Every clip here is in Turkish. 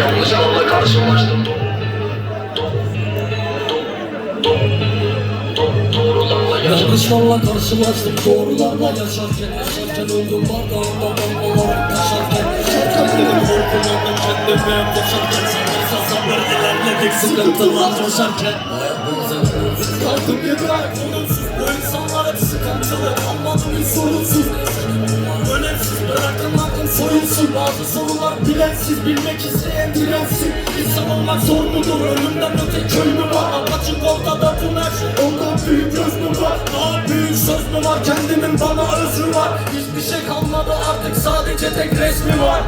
Yanlış yolla karşılaştım Do- do- do- do- do- Doğrularla karşılaştım doğrularla yaşarken Yaşarken öldüm bardağımda damlalar taşarken. Yaşarken benim korkulandım kendime koşarken Sanırsa sabır ilerledik sıkıntılar coşarken Hayatımıza kaldım yeter Sorunsuz bu insanlar hep sıkıntılı Kalmadım hiç sorunsuz Bazı sorular bilensiz bilmek isteyen dirensin İnsan olmak zor mudur ölümden öte köy mü var Apaçık ortada şey Ondan büyük göz mü var Daha büyük söz mü var Kendimin bana özrü var Hiçbir şey kalmadı artık sadece tek resmi var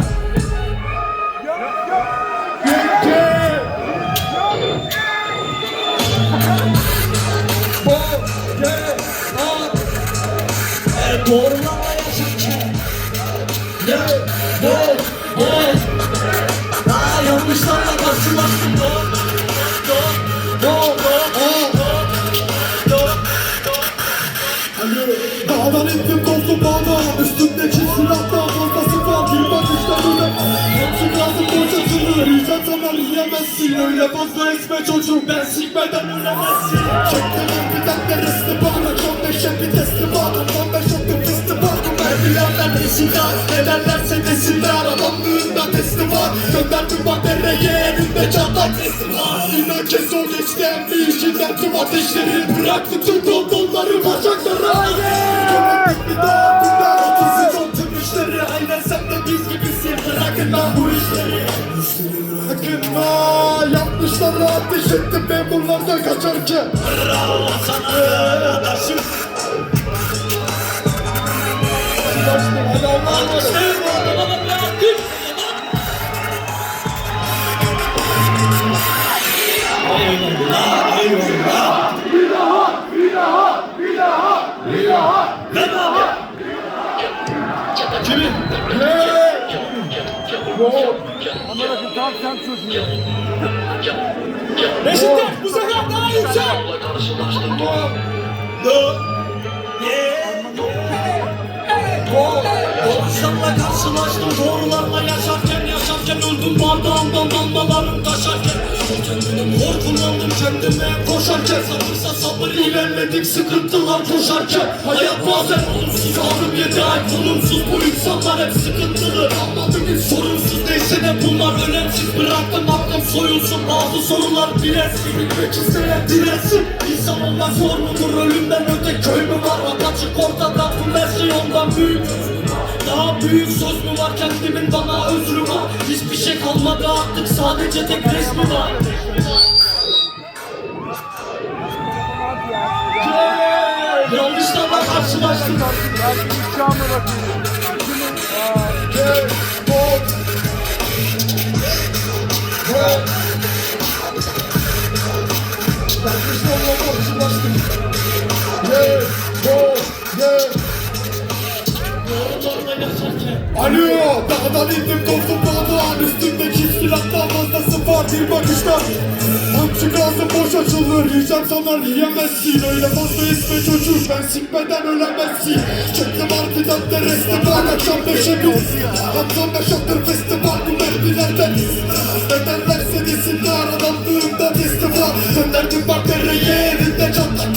yaşarken Yeah, yeah Daha yanlışlarla karşılaştım Doğru, doğru, doğru, doğru, doğru. Dağdan ettim dostum bağda Üstündeki silahtan fazlası var Bir bakıştan öyle Hepsi lazım boşasını Yiyecek zaman yiyemezsin Öyle fazla esme çocuğum Ben sikmeden ölemezsin Çektiler bir dakika resti merdivenler peşinden Ederlerse desinler Adamlığında testi var. Gönderdim bak dereye Elinde çatlak testi var. İnan kes o geçti en bir işinden Tüm ateşleri bıraktı Tüm kondonları bacaklara. Yönettik bir daha bunlar Otuz ton tüm işleri Aynen sen de biz gibisin. Bırakın lan bu işleri. Bırakın lan. Yapmışlar ateş ettim memurlardan kaçarken. Bravo sana arkadaşım Kimin? Beşiktaş bu sefer daha yüksek. Do. Doğruşlarla karşılaştım doğrularla yaşarken Yaşarken öldüm. Bardağımdan damlalarım taşarken. Kendimi hor kullandım kendime koşarken. Sabırsa sabır ilerledik sıkıntılar koşarken. Hayat bazen olumsuz aldım yedi ay konumsuz Bu insanlar hep sıkıntılı. Anladım hiç sorunsuz neyse de bunlar önemsiz. Bıraktım aklım soyulsun bazı sorular bilesin. Bilmek isteyen dilesin İnsan olmak zor mudur? Ölümden öte köy mü var? Apaçık ortada bu her şey ondan büyük daha büyük söz mü var kendimin? Bana özrü var. Hiçbir şey kalmadı artık. Sadece tek resmi var! Yanlışlarla karşılaştım. Yanlışlarla Alo, dağdan indim korktum dağdan Üstümdeki silahtan fazlası var bir bakışta Hamçı gazı boş açılır Yiyeceğim sanar yiyemezsin. Öyle fazla isme çocuk Ben sikmeden ölemezsin. Çektim harbiden de resti var Akşam beşe bir. Akşam beş attır festival Bu merdilerden Nedenlerse desinler Adamlığımda testi var Gönderdim bak dereye elinde çatlak.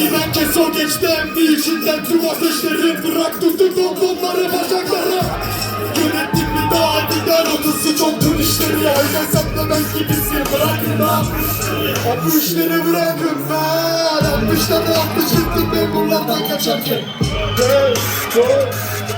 İnan kes o geçti emdi içinden tüm ateşleri Bırak de ben gibisin bırakın lan. O bu işleri bırakın lan. Yapmışlar yapmış gittim memurlardan kaçarken. Hey, hey